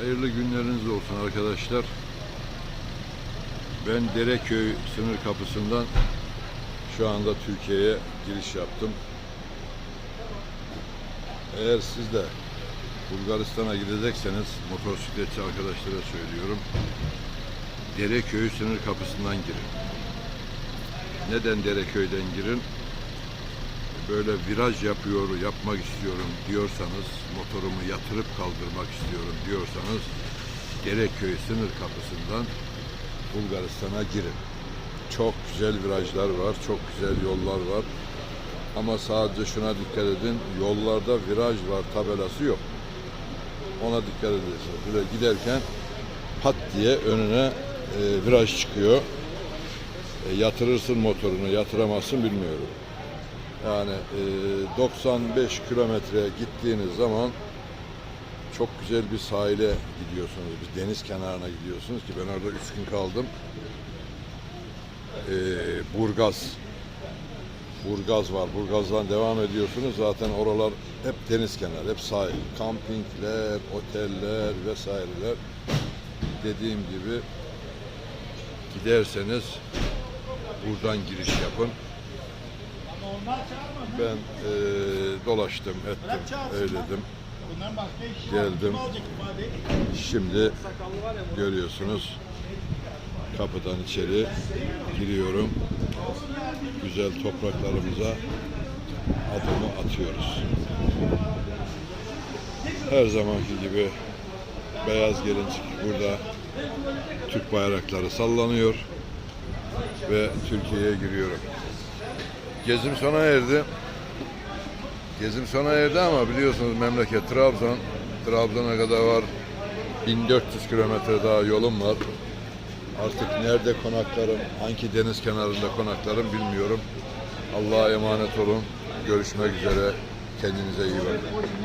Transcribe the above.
Hayırlı günleriniz olsun arkadaşlar. Ben Dereköy sınır kapısından şu anda Türkiye'ye giriş yaptım. Eğer siz de Bulgaristan'a gidecekseniz motosikletçi arkadaşlara söylüyorum. Dereköy sınır kapısından girin. Neden Dereköy'den girin? Böyle viraj yapıyor, yapmak istiyorum diyorsanız, motorumu yatırıp kaldırmak istiyorum diyorsanız Dereköy sınır kapısından Bulgaristan'a girin. Çok güzel virajlar var, çok güzel yollar var. Ama sadece şuna dikkat edin, yollarda viraj var tabelası yok. Ona dikkat edeceksiniz. Böyle giderken pat diye önüne e, viraj çıkıyor. E, yatırırsın motorunu, yatıramazsın bilmiyorum. Yani e, 95 kilometre gittiğiniz zaman çok güzel bir sahile gidiyorsunuz. Bir deniz kenarına gidiyorsunuz ki ben orada 3 gün kaldım. E, Burgaz. Burgaz var. Burgaz'dan devam ediyorsunuz. Zaten oralar hep deniz kenarı, hep sahil. Kampingler, oteller vesaireler. Dediğim gibi giderseniz buradan giriş yapın. Ben e, dolaştım, ettim, eyledim. Geldim. Şimdi görüyorsunuz kapıdan içeri giriyorum. Güzel topraklarımıza adımı atıyoruz. Her zamanki gibi beyaz gelincik burada Türk bayrakları sallanıyor ve Türkiye'ye giriyorum. Gezim sona erdi. Gezim sona erdi ama biliyorsunuz memleket Trabzon. Trabzon'a kadar var 1400 kilometre daha yolum var. Artık nerede konaklarım, hangi deniz kenarında konaklarım bilmiyorum. Allah'a emanet olun. Görüşmek üzere. Kendinize iyi bakın.